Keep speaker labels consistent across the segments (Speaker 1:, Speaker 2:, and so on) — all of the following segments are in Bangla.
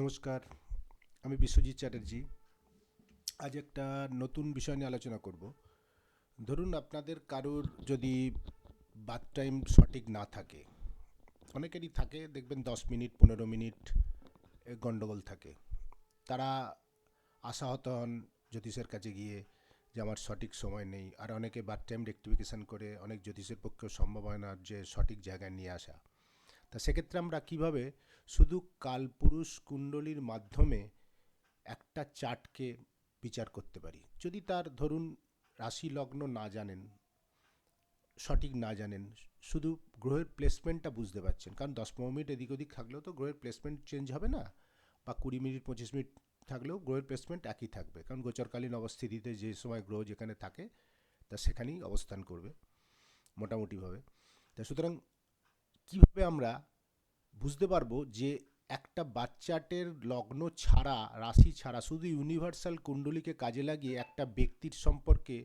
Speaker 1: নমস্কার, আমি বিশ্বজিৎ চ্যাটার্জি। আজ একটা নতুন বিষয় নিয়ে আলোচনা করব। ধরুন আপনাদের কারোর যদি বাথ টাইম সঠিক না থাকে, অনেকেরই থাকে, দেখবেন দশ মিনিট, পনেরো মিনিট গণ্ডগোল থাকে। তারা আশাহত হন জ্যোতিষের কাছে গিয়ে যে আমার সঠিক সময় নেই, আর অনেকে বাথ টাইম রেক্টিফিকেশান করে, অনেক জ্যোতিষের পক্ষেও সম্ভব হয় না যে সঠিক জায়গায় নিয়ে আসা। তা সেক্ষেত্রে আমরা কীভাবে শুধু কালপুরুষ কুণ্ডলীর মাধ্যমে একটা চার্টকে বিচার করতে পারি। যদি তার ধরুন রাশি লগ্ন না জানেন, সঠিক না জানেন, শুধু গ্রহের প্লেসমেন্টটা বুঝতে পারছেন। কারণ দশ পনেরো মিনিট এদিক ওদিক থাকলেও তো গ্রহের প্লেসমেন্ট চেঞ্জ হবে না। বা কুড়ি মিনিট, পঁচিশ মিনিট থাকলেও গ্রহের প্লেসমেন্ট একই থাকবে। কারণ গোচরকালীন অবস্থিতিতে যে সময় গ্রহ যেখানে থাকে, তা সেখানেই অবস্থান করবে, মোটামুটিভাবে। তা সুতরাং কীভাবে আমরা বুঝতে পারব যে একটা বাচ্চাটের লগ্ন ছাড়া, রাশি ছাড়া, শুধু ইউনিভার্সাল কুণ্ডলীকে কাজে লাগিয়ে একটা ব্যক্তির সম্পর্কে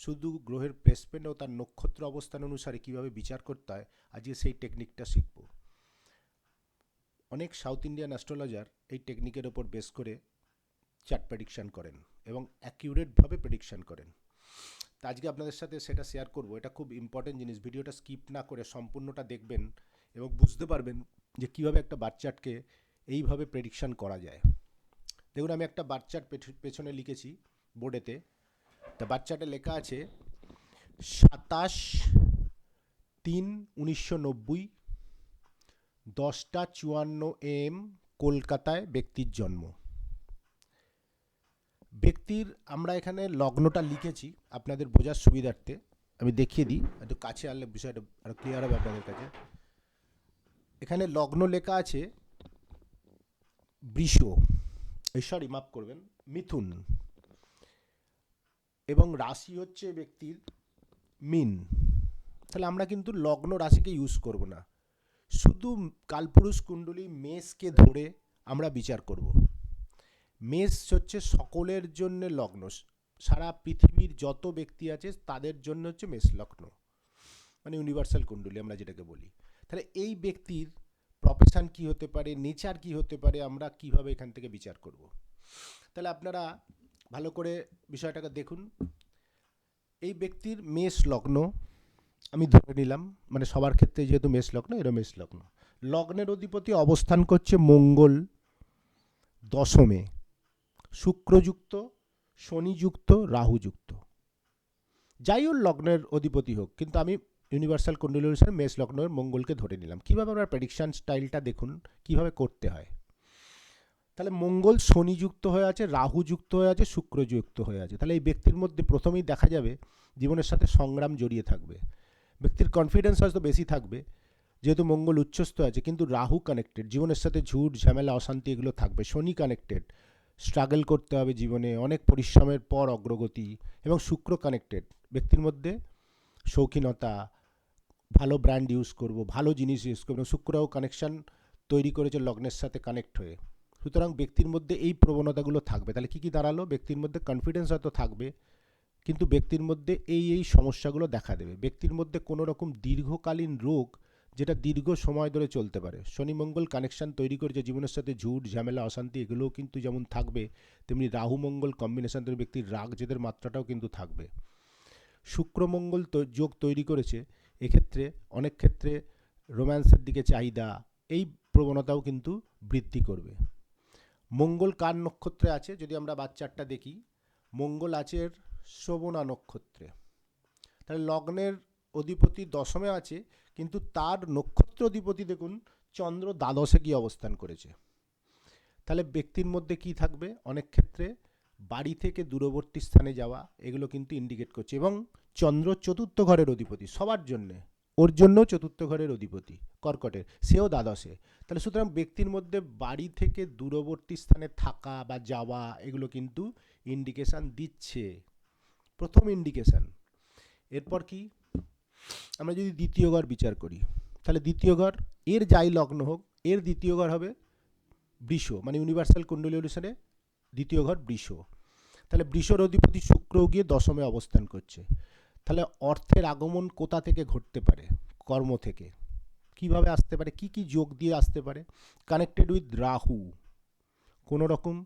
Speaker 1: শুধু গ্রহের প্লেসমেন্ট ও তার নক্ষত্র অবস্থান অনুসারে কীভাবে বিচার করতে হয়, আজকে সেই টেকনিকটা শিখব। অনেক সাউথ ইন্ডিয়ান অ্যাস্ট্রোলজার এই টেকনিকের ওপর বেস করে চার্ট প্রেডিকশান করেন এবং অ্যাকিউরেটভাবে প্রেডিকশান করেন। তা আজকে আপনাদের সাথে সেটা শেয়ার করব, এটা খুব ইম্পর্টেন্ট জিনিস, ভিডিওটা স্কিপ না করে সম্পূর্ণটা দেখবেন এবং বুঝতে পারবেন যে কীভাবে একটা বাচ্চাটকে এইভাবে প্রেডিকশান করা যায়। দেখুন, আমি একটা বাচ্চার পেছনে লিখেছি বোর্ডেতে। তা বাচ্চাটা লেখা আছে, সাতাশ তিন উনিশশো নব্বই, দশটা চুয়ান্ন এম কলকাতায় ব্যক্তির জন্ম। ব্যক্তির, আমরা এখানে লগ্নটা লিখেছি আপনাদের বোঝার সুবিধার্থে। আমি দেখিয়ে দিই, একটু কাছে আনলে বিষয়টা আরও ক্লিয়ার হবে আপনাদের কাছে। এখানে লগ্ন লেখা আছে, বৃষ। সরি, মাফ করবেন, মিথুন। এবং রাশি হচ্ছে ব্যক্তির মিন। তাহলে আমরা কিন্তু লগ্ন রাশিকে ইউজ করব না। শুধু কালপুরুষ কুণ্ডলী মেষকে ধরে আমরা বিচার করব। মেষ হচ্ছে সকলের জন্য লগ্ন। সারা পৃথিবীর যত ব্যক্তি আছে, তাদের জন্য হচ্ছে মেষ লগ্ন। মানে ইউনিভার্সাল কুণ্ডলী আমরা যেটাকে বলি। তাহলে এই ব্যক্তির প্রফেশন কি হতে পারে নেচার কি হতে পারে, আমরা কীভাবে এখান থেকে বিচার করব? তাহলে আপনারা ভালো করে বিষয়টাকে দেখুন। এই ব্যক্তির মেষ লগ্ন, আমি ধরে নিলাম মানে সবার ক্ষেত্রে যেহেতু মেষ লগ্ন, এরও মেষ লগ্ন। লগ্নের অধিপতি অবস্থান করছে মঙ্গল দশমে। শুক্রযুক্ত, শনিযুক্ত, রাহুযুক্ত। যাই ওর লগ্নের অধিপতি হোক, কিন্তু আমি ইউনিভার্সাল কুণ্ডলী অনুসারে মেষ লগ্নের মঙ্গলকে ধরে নিলাম। কীভাবে আমরা প্রেডিকশান স্টাইলটা দেখুন? কীভাবে করতে হয়? তাহলে মঙ্গল শনি যুক্ত হয়ে আছে, রাহু যুক্ত হয়ে আছে, শুক্র যুক্ত হয়ে আছে। তাহলে এই ব্যক্তির মধ্যে প্রথমেই দেখা যাবে জীবনের সাথে সংগ্রাম জড়িয়ে থাকবে। ব্যক্তির কনফিডেন্স হয়তো বেশি থাকবে, যেহেতু মঙ্গল উচ্চস্থ আছে, কিন্তু রাহু কানেক্টেড জীবনের সাথে ঝুট, ঝামেলা, অশান্তি এগুলো থাকবে। শনি কানেক্টেড স্ট্রাগল করতে হবে জীবনে, অনেক পরিশ্রমের পর অগ্রগতি, এবং শুক্র কানেক্টেড ব্যক্তির মধ্যে শৌখিনতা, ভালো ব্র্যান্ড ইউজ করব, ভালো জিনিস ইউজ করব শুক্রও কানেকশান তৈরি করেছে লগ্নের সাথে কানেক্ট হয়ে। সুতরাং ব্যক্তির মধ্যে এই প্রবণতাগুলো থাকবে। তাহলে কী কী দাঁড়াল? ব্যক্তির মধ্যে কনফিডেন্স হয়তো থাকবে, কিন্তু ব্যক্তির মধ্যে এই এই সমস্যাগুলো দেখা দেবে। ব্যক্তির মধ্যে কোনো রকম দীর্ঘকালীন রোগ, যেটা দীর্ঘ সময় ধরে চলতে পারে। শনি মঙ্গল কানেকশান তৈরি করেছে জীবনের সাথে ঝুট, ঝামেলা, অশান্তি, এগুলোও কিন্তু যেমন থাকবে, তেমনি রাহু মঙ্গল কম্বিনেশান তৈরি, ব্যক্তির রাগ জেদের মাত্রাটাও কিন্তু থাকবে। শুক্রমঙ্গল তো যোগ তৈরি করেছে, এক্ষেত্রে, অনেক ক্ষেত্রে রোম্যান্সের দিকে চাহিদা, এই প্রবণতাও কিন্তু বৃদ্ধি করবে। মঙ্গল কার নক্ষত্রে আছে, যদি আমরা বাচ্চারটা দেখি? মঙ্গল আছে শ্রবণা নক্ষত্রে। তাহলে লগ্নের অধিপতি দশমে আছে, কিন্তু তার নক্ষত্র অধিপতি দেখুন, চন্দ্র দ্বাদশে গিয়ে অবস্থান করেছে। তাহলে ব্যক্তির মধ্যে কি থাকবে? অনেক ক্ষেত্রে বাড়ি থেকে দূরবর্তী স্থানে যাওয়া, এগুলো কিন্তু ইন্ডিকেট করছে। এবং চন্দ্র চতুর্থ ঘরের অধিপতি, সবার জন্যে। ওর জন্য চতুর্থ ঘরের অধিপতি, কর্কটের। সেও দ্বাদশে। তাহলে সুতরাং ব্যক্তির মধ্যে বাড়ি থেকে দূরবর্তী স্থানে থাকা বা যাওয়া, এগুলো কিন্তু ইন্ডিকেশান দিচ্ছে। প্রথম ইন্ডিকেশান এরপর কি? আমরা যদি দ্বিতীয় ঘর বিচার করি, তাহলে দ্বিতীয় ঘর, এর যাই লগ্ন হোক, এর দ্বিতীয় ঘর হবে বৃষ মানে ইউনিভার্সাল কুণ্ডলী অনুসারে দ্বিতীয় ঘর বৃষ। তাহলে বৃষর অধিপতি শুক্র গিয়ে দশমে অবস্থান করছে। তাহলে অর্থের আগমন কোথা থেকে ঘটতে পারে? কর্ম থেকে। কীভাবে আসতে পারে? কি কি যোগ দিয়ে আসতে পারে? Connected with Rahu. কোনো রকম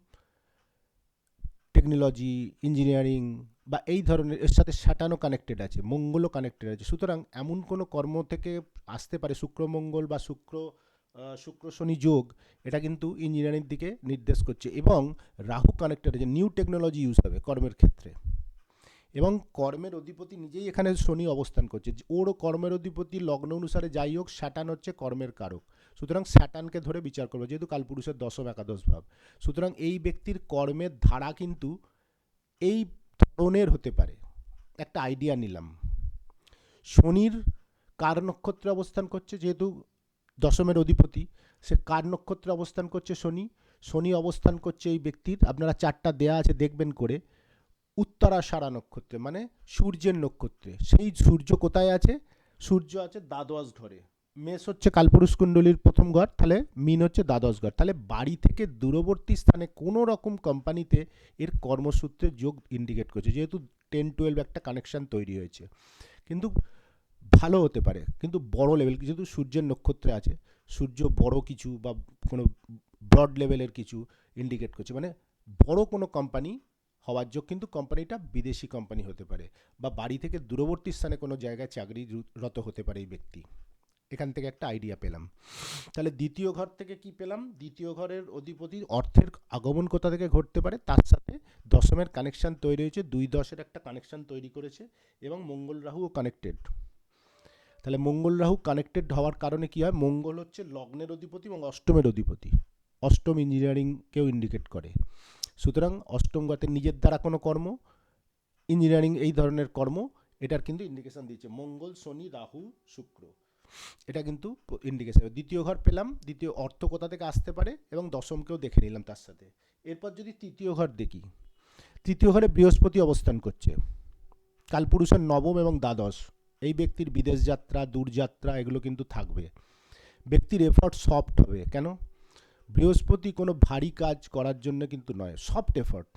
Speaker 1: টেকনোলজি ইঞ্জিনিয়ারিং বা এই ধরনের, এর সাথে স্যাটানও কানেক্টেড আছে, মঙ্গলও কানেক্টেড আছে। সুতরাং এমন কোনো কর্ম থেকে আসতে পারে শুক্র মঙ্গল বা শুক্র শুক্র, শনি, যোগ, এটা কিন্তু ইঞ্জিনিয়ারিং দিকে নির্দেশ করছে। এবং রাহু কানেক্টেড আছে নিউ টেকনোলজি ইউজ হবে কর্মের ক্ষেত্রে। এবং কর্মের অধিপতি নিজেই এখানে শনি অবস্থান করছে। যে ওরও কর্মের অধিপতি লগ্ন অনুসারে যাই হোক স্যাটান হচ্ছে কর্মের কারক। সুতরাং স্যাটানকে ধরে বিচার করব, যেহেতু কালপুরুষের দশম একাদশ ভাব। সুতরাং এই ব্যক্তির কর্মের ধারা কিন্তু এই ধরনের হতে পারে। একটা আইডিয়া নিলাম। শনির কার নক্ষত্রে অবস্থান করছে, যেহেতু দশমের অধিপতি, সে কার নক্ষত্রে অবস্থান করছে শনি? শনি অবস্থান করছে এই ব্যক্তির, আপনারা চারটা দেয়া আছে, দেখবেন করে। উত্তরাষাঢ়া নক্ষত্রে মানে সূর্যের নক্ষত্রে। সেই সূর্য কোথায় আছে? সূর্য আছে দ্বাদশ ঘরে। মেষ হচ্ছে কালপুরুষ কুণ্ডলীর প্রথম ঘর, তাহলে মিন হচ্ছে দ্বাদশ ঘর। তাহলে বাড়ি থেকে দূরবর্তী স্থানে কোনো রকম কোম্পানিতে এর কর্মসূত্রে যোগ ইন্ডিকেট করছে, যেহেতু টেন টুয়েলভ একটা কানেকশান তৈরি হয়েছে। কিন্তু ভালো হতে পারে, কিন্তু বড় লেভেল যেহেতু সূর্যের নক্ষত্রে আছে, সূর্য বড় কিছু বা কোনো ব্রড লেভেলের কিছু ইন্ডিকেট করছে মানে বড় কোনো কোম্পানি হওয়ার যোগ, কিন্তু কোম্পানিটা বিদেশি কোম্পানি হতে পারে বা বাড়ি থেকে দূরবর্তী স্থানে কোনো জায়গায় চাকরিরত হতে পারে এই ব্যক্তি। এখান থেকে একটা আইডিয়া পেলাম। তাহলে দ্বিতীয় ঘর থেকে কি পেলাম? দ্বিতীয় ঘরের অধিপতি অর্থের আগমন কোথা থেকে ঘটতে পারে? তার সাথে দশমের কানেকশন তৈরি হয়েছে, দুই দশের একটা কানেকশন তৈরি করেছে এবং মঙ্গল রাহুও কানেক্টেড তাহলে মঙ্গল রাহু কানেক্টেড হওয়ার কারণে কি হয়? মঙ্গল হচ্ছে লগ্নের অধিপতি এবং অষ্টমের অধিপতি। অষ্টম ইঞ্জিনিয়ারিংকেও ইন্ডিকেট করে। সুতরাং অষ্টম গতে নিজের দ্বারা কোনো কর্ম ইঞ্জিনিয়ারিং এই ধরনের কর্ম, এটার কিন্তু ইন্ডিকেশন দিচ্ছে মঙ্গল, শনি, রাহু, শুক্র। এটা কিন্তু ইন্ডিকেশন দ্বিতীয় ঘর পেলাম, দ্বিতীয় অর্থ কোথা থেকে আসতে পারে এবং দশমকেও দেখে নিলাম তার সাথে। এরপর যদি তৃতীয় ঘর দেখি, তৃতীয় ঘরে বৃহস্পতি অবস্থান করছে। কালপুরুষের নবম এবং দ্বাদশ। এই ব্যক্তির বিদেশ যাত্রা দূরযাত্রা এগুলো কিন্তু থাকবে। ব্যক্তির এফর্ট সফট হবে। কেন? বৃহস্পতি কোনো ভারী কাজ করার জন্য কিন্তু নয় সফট এফর্ট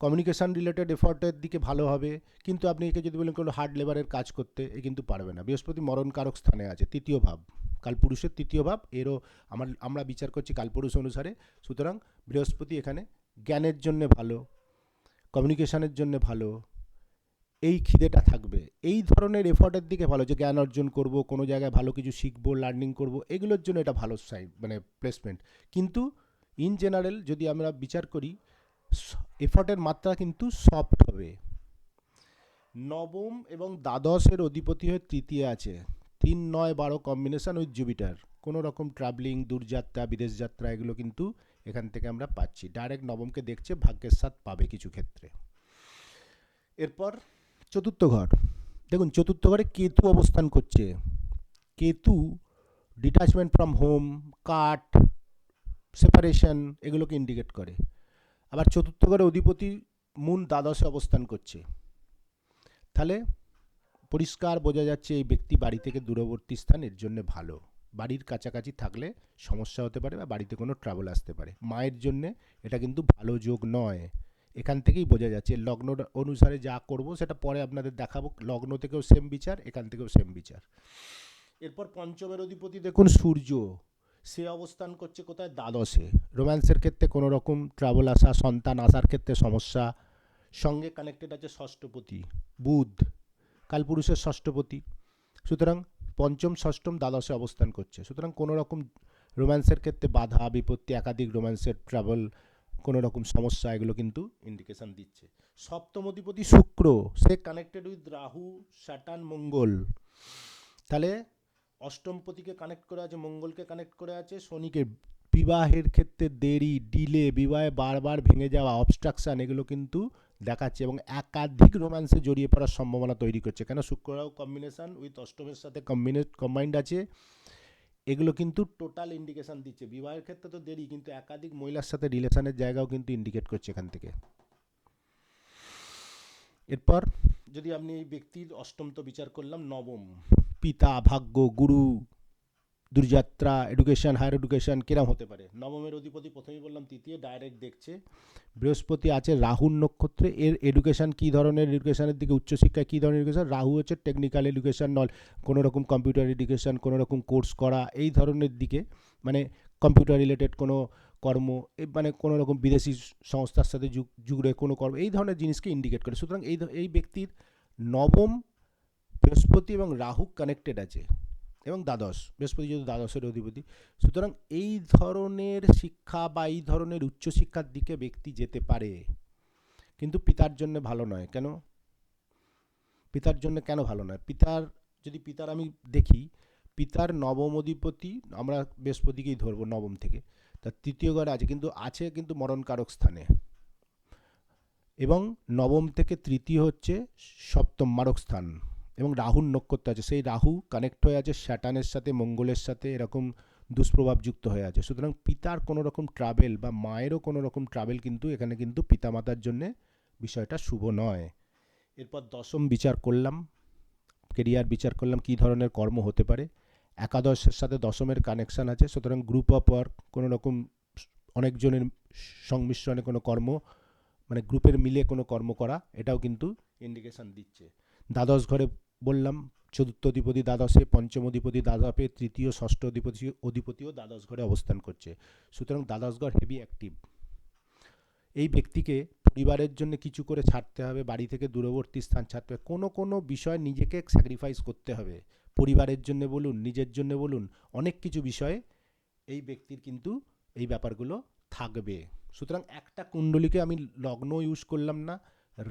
Speaker 1: কমিউনিকেশান রিলেটেড এফর্টের দিকে ভালো হবে, কিন্তু আপনি একে যদি বলেন কোনো হার্ড লেবারের কাজ করতে, এ কিন্তু পারবে না। বৃহস্পতি মরণকারক স্থানে আছে, তৃতীয় ভাব। কালপুরুষের তৃতীয় ভাব, এরও আমার, আমরা বিচার করছি কালপুরুষ অনুসারে। সুতরাং বৃহস্পতি এখানে জ্ঞানের জন্য ভালো কমিউনিকেশানের জন্য ভালো এই খিদেটা থাকবে। এই ধরনের এফর্টের দিকে ভালো, যে জ্ঞান অর্জন করব, কোনো জায়গায় ভালো কিছু শিখব লার্নিং করব, এগুলোর জন্য এটা ভালো সাইড মানে প্লেসমেন্ট কিন্তু ইন জেনারেল যদি আমরা বিচার করি এফর্টের মাত্রা কিন্তু সফট হবে। নবম এবং দ্বাদশের অধিপতি হয়ে তৃতীয় আছে। তিন, নয়, বারো কম্বিনেশান উইথ জুপিটার কোনো রকম ট্রাভেলিং দূরযাত্রা, বিদেশ যাত্রা, এগুলো কিন্তু এখান থেকে আমরা পাচ্ছি। ডাইরেক্ট নবমকে দেখছে, ভাগ্যের সাথ পাবে কিছু ক্ষেত্রে। এরপর চতুর্থ ঘর। দেখুন, চতুর্থ ঘরে কেতু অবস্থান করছে। Ketu detachment from home cut separation এগুলোকে ইন্ডিকেট করে। আবার চতুর্থ ঘরে অধিপতি মুন দ্বাদশে অবস্থান করছে। তাহলে পরিষ্কার বোঝা যাচ্ছে এই ব্যক্তি বাড়ি থেকে দূরবর্তী স্থান, এর জন্য ভালো। বাড়ির কাছাকাছি থাকলে সমস্যা হতে পারে বা বাড়িতে কোনো ট্রাভেল আসতে পারে। মায়ের জন্যে এটা কিন্তু ভালো যোগ নয়। এখান থেকেই বোঝা যাচ্ছে লগ্ন অনুসারে যা করব সেটা পরে আপনাদের দেখাবো। লগ্ন থেকেও সেম বিচার, এখান থেকেও সেম বিচার। এরপর পঞ্চমের অধিপতি দেখুন সূর্য। সে অবস্থান করছে কোথায়? দ্বাদশে। রোম্যান্সের ক্ষেত্রে কোনো রকম ট্রাভেল আসা, সন্তান আসার ক্ষেত্রে সমস্যা। সঙ্গে কানেক্টেড আছে ষষ্ঠপতি, বুধ। কালপুরুষের ষষ্ঠপতি। সুতরাং পঞ্চম, ষষ্ঠম, দ্বাদশে অবস্থান করছে। সুতরাং কোনো রকম রোম্যান্সের ক্ষেত্রে বাধা, বিপত্তি, একাধিক রোম্যান্সের ট্রাভেল কোনো রকম সমস্যা, এগুলো কিন্তু ইন্ডিকেশন দিচ্ছে। সপ্তম অধিপতি শুক্র, সে connected with Rahu Saturn Mangal. তাহলে অষ্টমপতিকে কানেক্ট করে আছে, মঙ্গলকে কানেক্ট করে আছে, শনিকে বিবাহের ক্ষেত্রে দেরি ডিলে বিবাহে বারবার ভেঙে যাওয়া অবস্ট্রাকশান এগুলো কিন্তু দেখাচ্ছে এবং একাধিক রোম্যান্সে জড়িয়ে পড়ার সম্ভাবনা তৈরি করছে। কেন? শুক্ররাও কম্বিনেশন উইথ অষ্টমের সাথে কম্বিনেট কম্বাইন্ড আছে। এগুলো কিন্তু টোটাল ইন্ডিকেশান দিচ্ছে। বিবাহের ক্ষেত্রে তো দেরি, কিন্তু একাধিক মহিলার সাথে রিলেশনের জায়গাও কিন্তু ইন্ডিকেট করছে এখান থেকে। এরপর যদি আপনি এই ব্যক্তির অষ্টম তো বিচার করলাম, নবম, পিতা, ভাগ্য, গুরু দূরযাত্রা এডুকেশন হায়ার এডুকেশন কিরম হতে পারে? নবমের অধিপতি প্রথমেই বললাম, তৃতীয় ডাইরেক্ট দেখছে। বৃহস্পতি আছে রাহুর নক্ষত্রে, এর এডুকেশন কী ধরনের? এডুকেশনের দিকে উচ্চশিক্ষা কী ধরনের এডুকেশন রাহু হচ্ছে টেকনিক্যাল এডুকেশন নল কোনো রকম কম্পিউটার এডুকেশন কোনো রকম কোর্স করা, এই ধরনের দিকে মানে কম্পিউটার রিলেটেড কোনো কর্ম মানে কোনো রকম বিদেশি সংস্থার সাথে যুগ জুড়ে কোনো কর্ম, এই ধরনের জিনিসকে ইন্ডিকেট করে। সুতরাং এই এই ব্যক্তির নবম, বৃহস্পতি এবং রাহু কানেক্টেড আছে। এবং দ্বাদশ, বৃহস্পতি যেহেতু দ্বাদশের অধিপতি। সুতরাং এই ধরনের শিক্ষা বা এই ধরনের উচ্চশিক্ষার দিকে ব্যক্তি যেতে পারে। কিন্তু পিতার জন্য ভালো নয়। কেন? পিতার জন্য কেন ভালো নয়? পিতার, যদি পিতার আমি দেখি, পিতার নবম অধিপতি, আমরা বৃহস্পতিকেই ধরবো নবম থেকে, তার তৃতীয় ঘরে আছে, কিন্তু আছে কিন্তু মরণকারক স্থানে। এবং নবম থেকে তৃতীয় হচ্ছে সপ্তম মারক স্থান। এবং রাহুর নক্ষত্র আছে। সেই রাহু কানেক্ট হয়ে আছে, স্যাটানের সাথে, মঙ্গলের সাথে এরকম দুষ্প্রভাবযুক্ত হয়ে আছে। সুতরাং পিতার কোনো রকম ট্রাভেল বা মায়েরও কোনো রকম ট্রাভেল কিন্তু এখানে কিন্তু পিতামাতার জন্য বিষয়টা শুভ নয়। এরপর দশম বিচার করলাম কেরিয়ার বিচার করলাম, কী ধরনের কর্ম হতে পারে? একাদশের সাথে দশমের কানেকশান আছে। সুতরাং গ্রুপ অফ ওয়ার্ক কোনো রকম অনেকজনের সংমিশ্রণে কোনো কর্ম মানে গ্রুপের মিলে কোনো কর্ম করা, এটাও কিন্তু ইন্ডিকেশন দিচ্ছে। দ্বাদশ ঘরে বললাম, চতুর্থ অধিপতি দ্বাদশে, পঞ্চম অধিপতি দ্বাদশে, তৃতীয়, ষষ্ঠ অধিপতি, অধিপতিও দ্বাদশ ঘরে অবস্থান করছে। সুতরাং দ্বাদশ ঘর হেভি অ্যাক্টিভ এই ব্যক্তিকে পরিবারের জন্য কিছু করে ছাড়তে হবে, বাড়ি থেকে দূরবর্তী স্থান ছাড়তে হবে। কোনো কোনো বিষয় নিজেকে স্যাক্রিফাইস করতে হবে। পরিবারের জন্য বলুন, নিজের জন্য বলুন, অনেক কিছু বিষয়ে এই ব্যক্তির কিন্তু এই ব্যাপারগুলো থাকবে। সুতরাং একটা কুণ্ডলীকে আমি লগ্ন ইউজ করলাম না।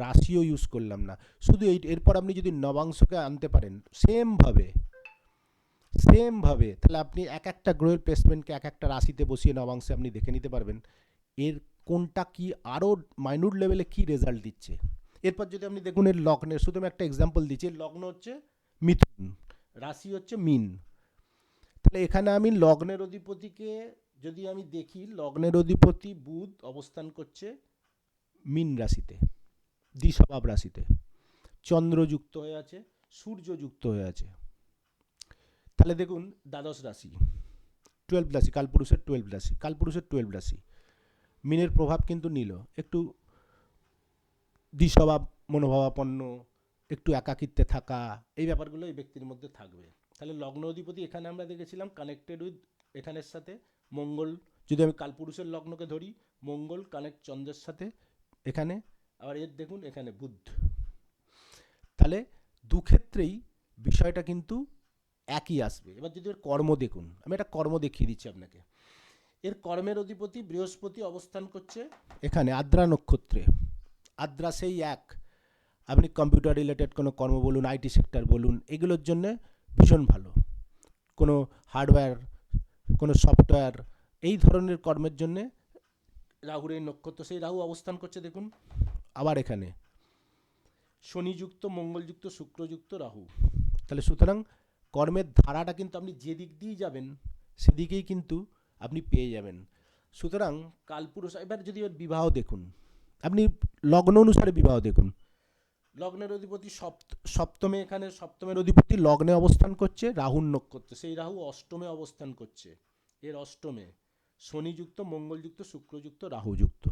Speaker 1: রাশিও ইউজ করলাম না। শুধু এই, এরপর আপনি যদি নবাংশকে আনতে পারেন সেমভাবে সেমভাবে তাহলে আপনি এক একটা গ্রহের প্লেসমেন্টকে এক একটা রাশিতে বসিয়ে নবাংশে আপনি দেখে নিতে পারবেন। এর কোনটা কি আরও মাইনুট লেভেলে কি রেজাল্ট দিচ্ছে? এরপর যদি আপনি দেখুন এর লগ্নের শুধু আমি একটা এক্সাম্পল দিচ্ছি লগ্ন হচ্ছে মিথুন, রাশি হচ্ছে মিন। তাহলে এখানে আমি লগ্নের অধিপতিকে, যদি আমি দেখি, লগ্নের অধিপতি বুধ অবস্থান করছে মিন রাশিতে। দ্বিস্বভাব রাশিতে। চন্দ্র যুক্ত হয়ে আছে, সূর্য যুক্ত হয়ে আছে। তাহলে দেখুন, দ্বাদশ রাশি টুয়েলভ রাশি, কালপুরুষের টুয়েলভ রাশি, কালপুরুষের টুয়েলভ রাশি। মিনের প্রভাব কিন্তু নিল, একটু দ্বিস্বভাব, মনোভাবাপন্ন, একটু একাকিত্বে থাকা, এই ব্যাপারগুলো এই ব্যক্তির মধ্যে থাকবে। তাহলে লগ্ন অধিপতি এখানে আমরা দেখেছিলাম কানেক্টেড উইথ এখানের সাথে, মঙ্গল, যদি আমি কালপুরুষের লগ্নকে ধরি, মঙ্গল কানেক্ট চন্দ্রের সাথে, এখানে আবার এর দেখুন এখানে বুদ্ধ। তাহলে দু ক্ষেত্রেই বিষয়টা কিন্তু একই আসবে। এবার যদি এর কর্ম দেখুন, আমি একটা কর্ম দেখিয়ে দিচ্ছি আপনাকে। এর কর্মের অধিপতি বৃহস্পতি অবস্থান করছে এখানে আদ্রা নক্ষত্রে। আদ্রা সেই এক। আপনি কম্পিউটার রিলেটেড কোনো কর্ম বলুন আইটি সেক্টর বলুন, এগুলোর জন্য ভীষণ ভালো। কোনো হার্ডওয়্যার কোনো সফটওয়্যার এই ধরনের কর্মের জন্যে রাহুর এই নক্ষত্র, সেই রাহু অবস্থান করছে দেখুন। আবার এখানে। শনিযুক্ত মঙ্গলযুক্ত শুক্রযুক্ত রাহু। তাহলে সুতরাং কর্মের ধারাটা কিন্তু আপনি যে দিক দিয়েই যাবেন সেদিকেই কিন্তু আপনি পেয়ে যাবেন। সুতরাং কালপুরুষ এবার যদি এবার বিবাহ দেখুন আপনি লগ্ন অনুসারে বিবাহ দেখুন। লগ্নের অধিপতি সপ্ত সপ্তমে এখানে সপ্তমের অধিপতি লগ্নে অবস্থান করছে রাহুর নক্ষত্র সেই রাহু অষ্টমে অবস্থান করছে। এর অষ্টমে শনিযুক্ত মঙ্গলযুক্ত শুক্রযুক্ত রাহুযুক্ত।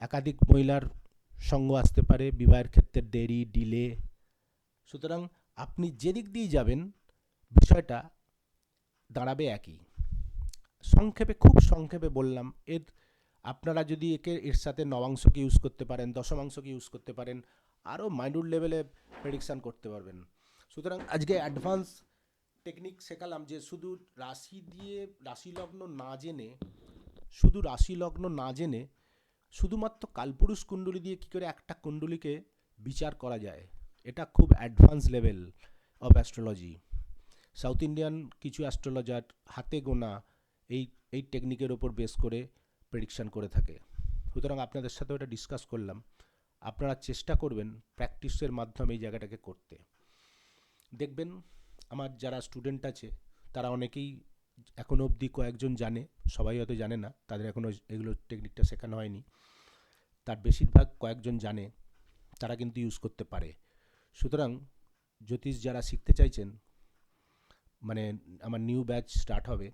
Speaker 1: একাধিক মহিলার সঙ্গ আসতে পারে, বিবাহের ক্ষেত্রে দেরি ডিলে সুতরাং আপনি যেদিক দিয়ে যাবেন, বিষয়টা দাঁড়াবে একই। সংক্ষেপে, খুব সংক্ষেপে বললাম, এর আপনারা যদি একে, এর সাথে নবাংশকে ইউজ করতে পারেন, দশমাংশকে ইউজ করতে পারেন আরও মাইন্যুট লেভেলে প্রেডিকশান করতে পারবেন। সুতরাং আজকে অ্যাডভান্স টেকনিক শেখালাম যে শুধু রাশি দিয়ে, রাশি লগ্ন না জেনে, শুধু রাশি লগ্ন না জেনে শুধুমাত্র কালপুরুষ কুণ্ডলী দিয়ে কী করে একটা কুণ্ডলীকে বিচার করা যায়? এটা খুব advance level of astrology South Indian কিছু অ্যাস্ট্রোলজার হাতে গোনা এই এই টেকনিকের ওপর বেস করে প্রেডিকশান করে থাকে। সুতরাং আপনাদের সাথে ওটা ডিসকাস করলাম। আপনারা চেষ্টা করবেন প্র্যাকটিসের মাধ্যমে এই জায়গাটাকে করতে। দেখবেন আমার যারা স্টুডেন্ট আছে, তারা অনেকেই এখনও অবধি কয়েকজন জানে, সবাই হয়তো জানে না, তাদের এখনও এগুলো টেকনিকটা শেখানো হয়নি। তার বেশিরভাগ কয়েকজন জানে, তারা কিন্তু ইউজ করতে পারে। সুতরাং জ্যোতিষ যারা শিখতে চাইছেন মানে আমার নিউ ব্যাচ স্টার্ট হবে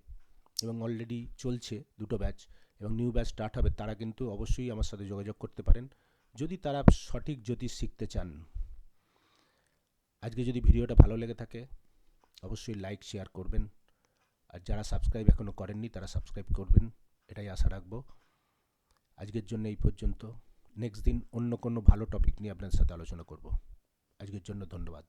Speaker 1: এবং অলরেডি চলছে দুটো ব্যাচ এবং নিউ ব্যাচ স্টার্ট হবে, তারা কিন্তু অবশ্যই আমার সাথে যোগাযোগ করতে পারেন। যদি তারা সঠিক জ্যোতিষ শিখতে চান, আজকে যদি ভিডিওটা ভালো লেগে থাকে, অবশ্যই লাইক শেয়ার করবেন। আর যারা সাবস্ক্রাইব এখনও করেননি, তারা সাবস্ক্রাইব করবেন। এটাই আশা রাখব। আজকের জন্য এই পর্যন্ত। নেক্সট দিন অন্য কোনো ভালো টপিক নিয়ে আপনার সাথে আলোচনা করব। আজকের জন্য ধন্যবাদ।